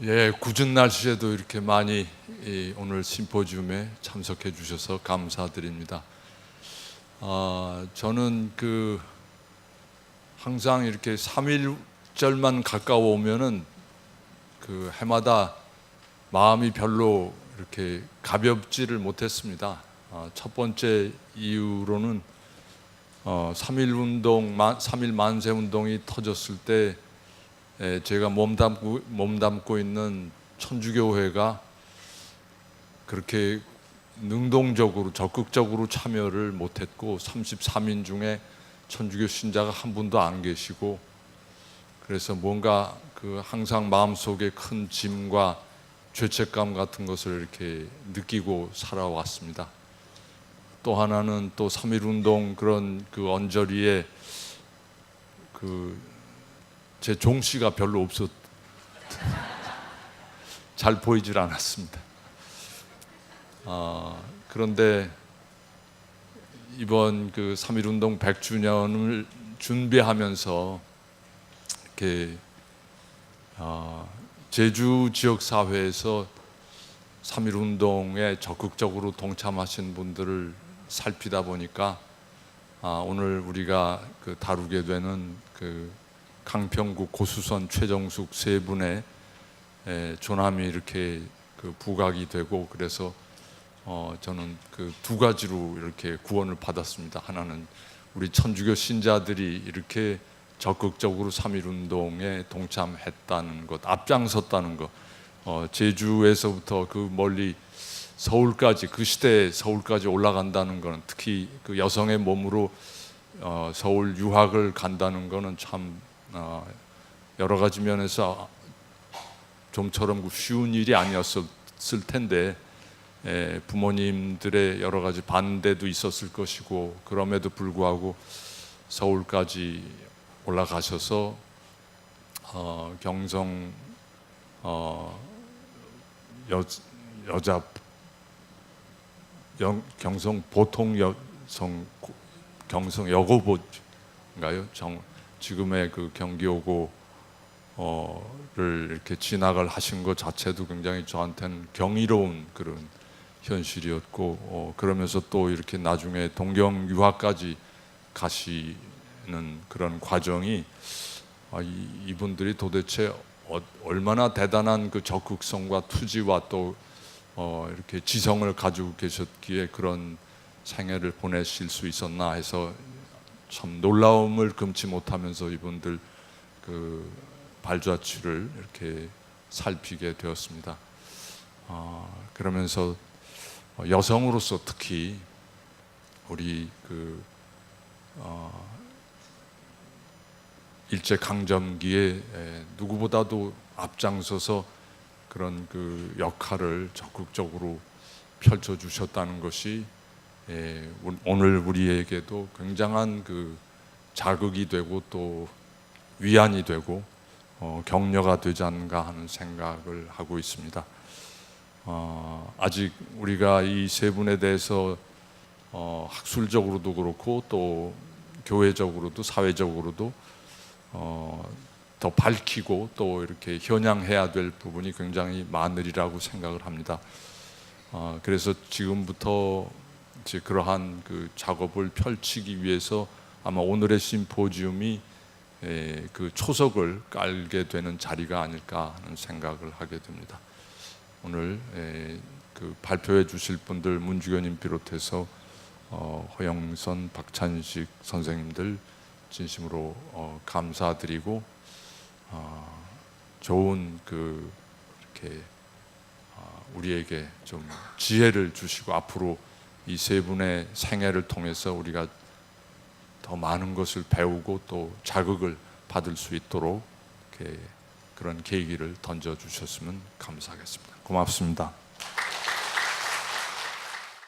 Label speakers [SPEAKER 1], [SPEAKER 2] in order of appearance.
[SPEAKER 1] 예, 굳은 날씨에도 이렇게 많이 이 오늘 심포지움에 참석해 주셔서 감사드립니다. 아, 저는 그 항상 이렇게 3일절만 가까워 오면은 그 해마다 마음이 별로 이렇게 가볍지를 못했습니다. 아, 첫 번째 이유로는 어, 3일 운동, 3일 만세 운동이 터졌을 때 에, 제가 몸담고 몸담고 있는 천주교회가 그렇게 능동적으로 적극적으로 참여를 못했고 33인 중에 천주교 신자가 한 분도 안 계시고 그래서 뭔가 그 항상 마음속에 큰 짐과 죄책감 같은 것을 이렇게 느끼고 살아왔습니다. 또 하나는 또3.1 운동 그런 그 언저리에 그 제 종씨가 별로 없었 잘 보이질 않았습니다. 아, 그런데 이번 그 3.1 운동 100주년을 준비하면서 이렇게 아, 제주 지역 사회에서 3.1 운동에 적극적으로 동참하신 분들을 살피다 보니까 아, 오늘 우리가 그 다루게 되는 그 강평구 고수선 최정숙 세 분의 에, 조남이 이렇게 그 부각이 되고 그래서 어, 저는 그 두 가지로 이렇게 구원을 받았습니다. 하나는 우리 천주교 신자들이 이렇게 적극적으로 3.1 운동에 동참했다는 것, 앞장섰다는 것. 어, 제주에서부터 그 멀리 서울까지 그 시대에 서울까지 올라간다는 것은 특히 그 여성의 몸으로 어, 서울 유학을 간다는 것은 참 어, 여러 가지 면에서 좀처럼 그 쉬운 일이 아니었을 텐데 에, 부모님들의 여러 가지 반대도 있었을 것이고 그럼에도 불구하고 서울까지 올라가셔서 어, 경성 어, 여, 여자 영, 경성 보통 여성 경성 여고보인가요? 정, 지금의 그 경기오고 어를 이렇게 진학을 하신 것 자체도 굉장히 저한테는 경이로운 그런 현실이었고 어, 그러면서 또 이렇게 나중에 동경 유학까지 가시는 그런 과정이 아, 이, 이분들이 도대체 어, 얼마나 대단한 그 적극성과 투지와 또 어, 이렇게 지성을 가지고 계셨기에 그런 생애를 보내실 수 있었나 해서 참 놀라움을 금치 못하면서 이분들 그 발자취를 이렇게 살피게 되었습니다. 어, 그러면서 여성으로서 특히 우리 그 어, 일제 강점기에 누구보다도 앞장서서 그런 그 역할을 적극적으로 펼쳐 주셨다는 것이 예, 오늘 우리에게도 굉장한 그 자극이 되고 또 위안이 되고 어, 격려가 되지 않는가 하는 생각을 하고 있습니다. 어, 아직 우리가 이 세 분에 대해서 어, 학술적으로도 그렇고 또 교회적으로도 사회적으로도 어, 더 밝히고 또 이렇게 현양해야 될 부분이 굉장히 많으리라고 생각을 합니다. 어, 그래서 지금부터 이제 그러한 그 작업을 펼치기 위해서 아마 오늘의 심포지움이 에, 그 초석을 깔게 되는 자리가 아닐까 하는 생각을 하게 됩니다. 오늘 에, 그 발표해 주실 분들 문주교님 비롯해서 어, 허영선, 박찬식 선생님들 진심으로 어, 감사드리고 어, 좋은 그 이렇게 어, 우리에게 좀 지혜를 주시고 앞으로 이 세 분의 생애를 통해서 우리가 더 많은 것을 배우고 또 자극을 받을 수 있도록 그런 계기를 던져 주셨으면 감사하겠습니다. 고맙습니다.